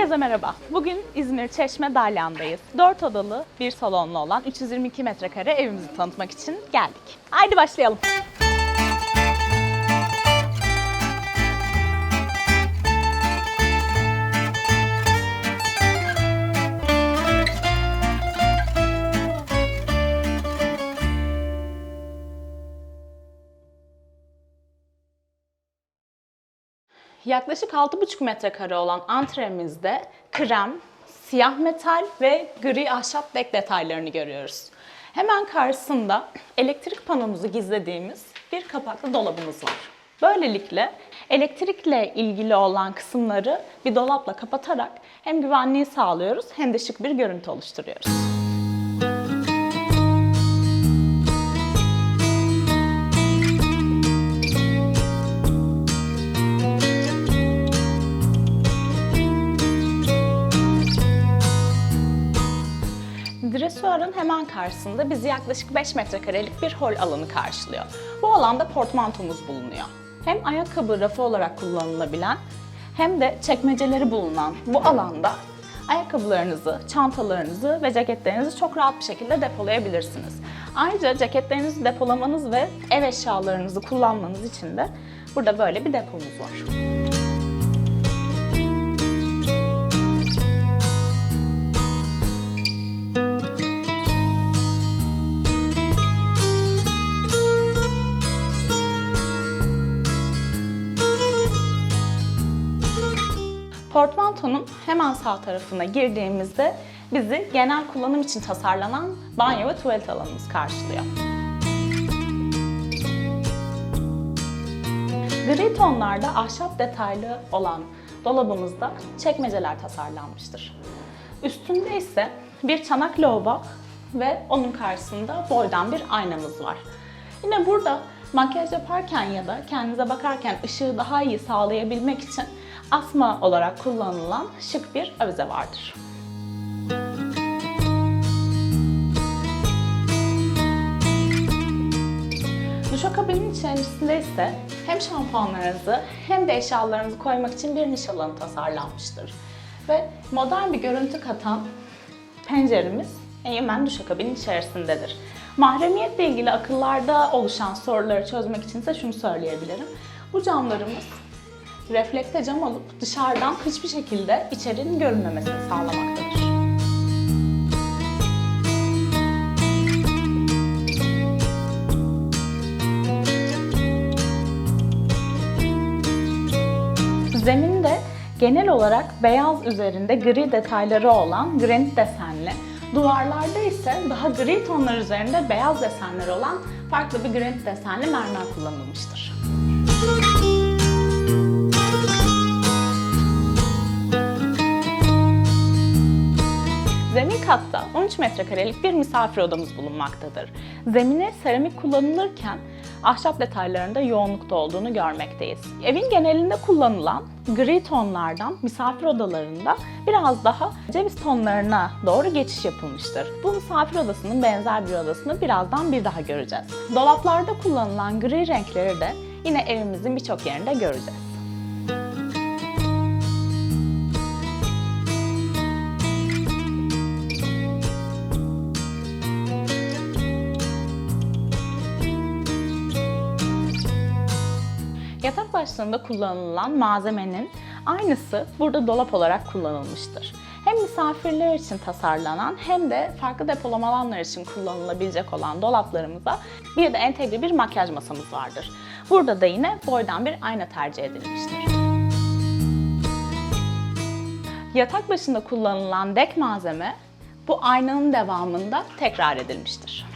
Herkese merhaba. Bugün İzmir Çeşme Dalyan'dayız. 4 odalı bir salonlu olan 322 metrekare evimizi tanıtmak için geldik. Haydi başlayalım. Yaklaşık 6,5 metrekare olan antremizde krem, siyah metal ve gri ahşap dek detaylarını görüyoruz. Hemen karşısında elektrik panomuzu gizlediğimiz bir kapaklı dolabımız var. Böylelikle elektrikle ilgili olan kısımları bir dolapla kapatarak hem güvenliği sağlıyoruz hem de şık bir görüntü oluşturuyoruz. Dresuarın hemen karşısında bizi yaklaşık 5 metrekarelik bir hol alanı karşılıyor. Bu alanda portmantomuz bulunuyor. Hem ayakkabı rafı olarak kullanılabilen hem de çekmeceleri bulunan bu alanda ayakkabılarınızı, çantalarınızı ve ceketlerinizi çok rahat bir şekilde depolayabilirsiniz. Ayrıca ceketlerinizi depolamanız ve ev eşyalarınızı kullanmanız için de burada böyle bir depomuz var. Portmantonun hemen sağ tarafına girdiğimizde bizi genel kullanım için tasarlanan banyo ve tuvalet alanımız karşılıyor. Gri tonlarda ahşap detaylı olan dolabımızda çekmeceler tasarlanmıştır. Üstünde ise bir çanak lavabo ve onun karşısında boydan bir aynamız var. Yine burada makyaj yaparken ya da kendinize bakarken ışığı daha iyi sağlayabilmek için asma olarak kullanılan şık bir avize vardır. Duşakabinin içerisinde ise hem şampuanlarınızı hem de eşyalarınızı koymak için bir niş alanı tasarlanmıştır. Ve modern bir görüntü katan penceremiz hemen duşakabinin içerisindedir. Mahremiyetle ilgili akıllarda oluşan soruları çözmek için ise şunu söyleyebilirim. Bu camlarımız reflekte cam alıp dışarıdan hiçbir şekilde içerinin görünmemesini sağlamaktadır. Zeminde genel olarak beyaz üzerinde gri detayları olan granit desenli, duvarlarda ise daha gri tonlar üzerinde beyaz desenleri olan farklı bir granit desenli mermer kullanılmıştır. Zemin katta 13 metrekarelik bir misafir odamız bulunmaktadır. Zemine seramik kullanılırken ahşap detaylarında yoğunlukta olduğunu görmekteyiz. Evin genelinde kullanılan gri tonlardan misafir odalarında biraz daha ceviz tonlarına doğru geçiş yapılmıştır. Bu misafir odasının benzer bir odasını birazdan bir daha göreceğiz. Dolaplarda kullanılan gri renkleri de yine evimizin birçok yerinde göreceğiz. Yatak başlığında kullanılan malzemenin aynısı burada dolap olarak kullanılmıştır. Hem misafirler için tasarlanan hem de farklı depolama alanları için kullanılabilecek olan dolaplarımıza bir de entegre bir makyaj masamız vardır. Burada da yine boydan bir ayna tercih edilmiştir. Yatak başında kullanılan dek malzeme bu aynanın devamında tekrar edilmiştir.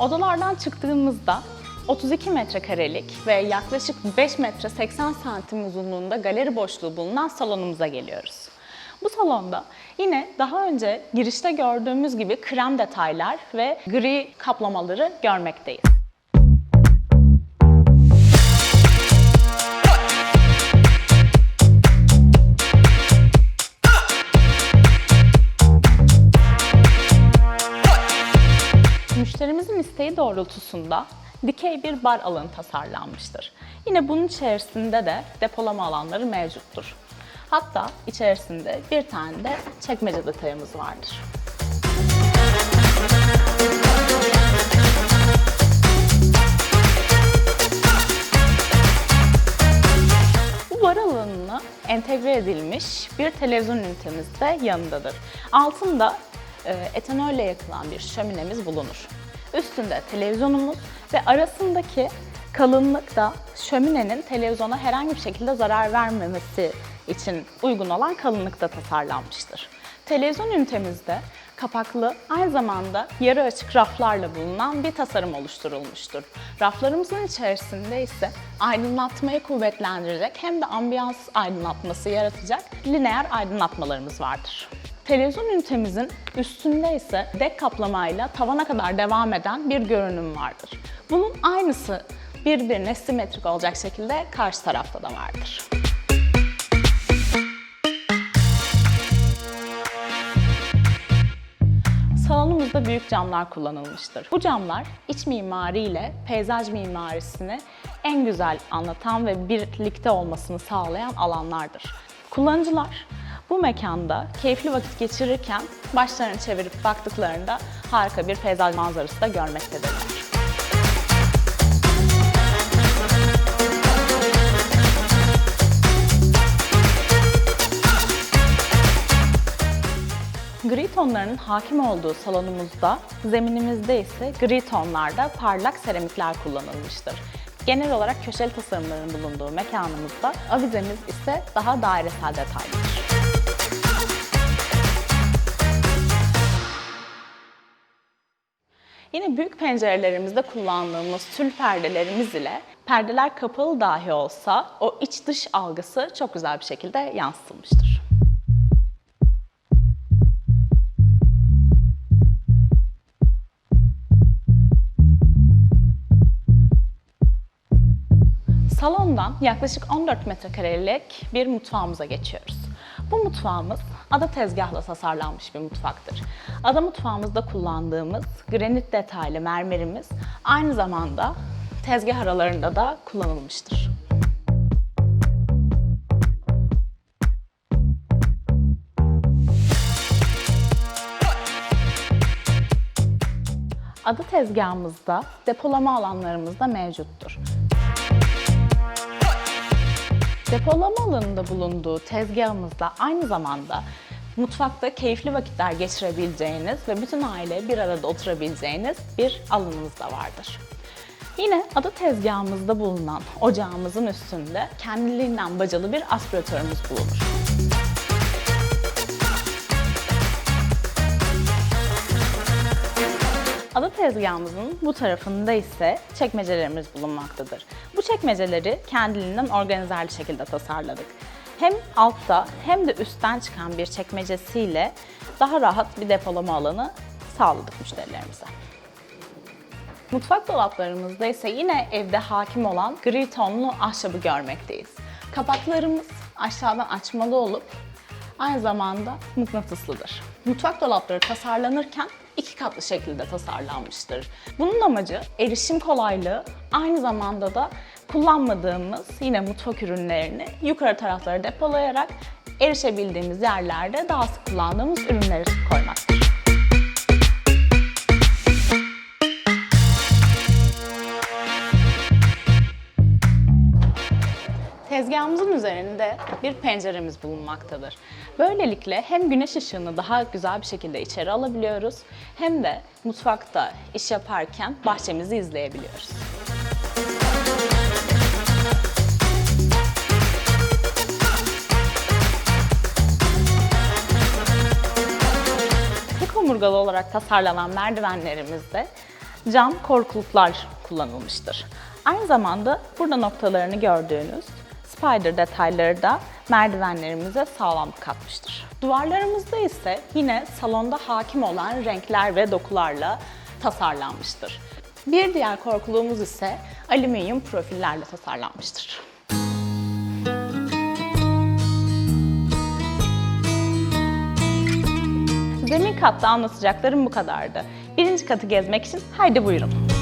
Odalardan çıktığımızda 32 metrekarelik ve yaklaşık 5 metre 80 santim uzunluğunda galeri boşluğu bulunan salonumuza geliyoruz. Bu salonda yine daha önce girişte gördüğümüz gibi krem detaylar ve gri kaplamaları görmekteyiz. İsteği doğrultusunda dikey bir bar alanı tasarlanmıştır. Yine bunun içerisinde de depolama alanları mevcuttur. Hatta içerisinde bir tane de çekmece detayımız vardır. Bu bar alanına entegre edilmiş bir televizyon ünitemiz de yanındadır. Altında e, etanolle yakılan bir şöminemiz bulunur. Üstünde televizyonumuz ve arasındaki kalınlık da şöminenin televizyona herhangi bir şekilde zarar vermemesi için uygun olan kalınlıkta tasarlanmıştır. Televizyon ünitemizde kapaklı, aynı zamanda yarı açık raflarla bulunan bir tasarım oluşturulmuştur. Raflarımızın içerisinde ise aydınlatmayı kuvvetlendirecek hem de ambiyans aydınlatması yaratacak lineer aydınlatmalarımız vardır. Televizyon ünitemizin üstünde ise dek kaplamayla tavana kadar devam eden bir görünüm vardır. Bunun aynısı birbirine simetrik olacak şekilde karşı tarafta da vardır. Salonumuzda büyük camlar kullanılmıştır. Bu camlar iç mimariyle peyzaj mimarisini en güzel anlatan ve birlikte olmasını sağlayan alanlardır. Kullanıcılar bu mekanda keyifli vakit geçirirken başlarını çevirip baktıklarında harika bir peyzaj manzarası da görmektedirler. Gri tonlarının hakim olduğu salonumuzda, zeminimizde ise gri tonlarda parlak seramikler kullanılmıştır. Genel olarak köşeli tasarımların bulunduğu mekanımızda avizemiz ise daha dairesel detaylıdır. Yine büyük pencerelerimizde kullandığımız tül perdelerimiz ile perdeler kapalı dahi olsa o iç dış algısı çok güzel bir şekilde yansıtılmıştır. Salondan yaklaşık 14 metrekarelik bir mutfağımıza geçiyoruz. Bu mutfağımız ada tezgahla tasarlanmış bir mutfaktır. Ada mutfağımızda kullandığımız granit detaylı mermerimiz aynı zamanda tezgah aralarında da kullanılmıştır. Ada tezgahımızda depolama alanlarımız da mevcuttur. Depolama alanında bulunduğu tezgahımızda aynı zamanda mutfakta keyifli vakitler geçirebileceğiniz ve bütün aile bir arada oturabileceğiniz bir alanımız da vardır. Yine ada tezgahımızda bulunan ocağımızın üstünde kendiliğinden bacalı bir aspiratörümüz bulunur. Tezgahımızın bu tarafında ise çekmecelerimiz bulunmaktadır. Bu çekmeceleri kendiliğinden organizerli şekilde tasarladık. Hem altta hem de üstten çıkan bir çekmecesiyle daha rahat bir depolama alanı sağladık müşterilerimize. Mutfak dolaplarımızda ise yine evde hakim olan gri tonlu ahşabı görmekteyiz. Kapaklarımız aşağıdan açmalı olup aynı zamanda mıknatıslıdır. Mutfak dolapları tasarlanırken iki katlı şekilde tasarlanmıştır. Bunun amacı erişim kolaylığı, aynı zamanda da kullanmadığımız yine mutfak ürünlerini yukarı taraflara depolayarak erişebildiğimiz yerlerde daha sık kullandığımız ürünleri koymaktır. Tezgahımızın üzerinde bir penceremiz bulunmaktadır. Böylelikle hem güneş ışığını daha güzel bir şekilde içeri alabiliyoruz hem de mutfakta iş yaparken bahçemizi izleyebiliyoruz. Tek omurgalı olarak tasarlanan merdivenlerimizde cam korkuluklar kullanılmıştır. Aynı zamanda burada noktalarını gördüğünüz spider detayları da merdivenlerimize sağlamlık katmıştır. Duvarlarımızda ise yine salonda hakim olan renkler ve dokularla tasarlanmıştır. Bir diğer korkuluğumuz ise alüminyum profillerle tasarlanmıştır. Zemin katta anlatacaklarım bu kadardı. Birinci katı gezmek için haydi buyurun.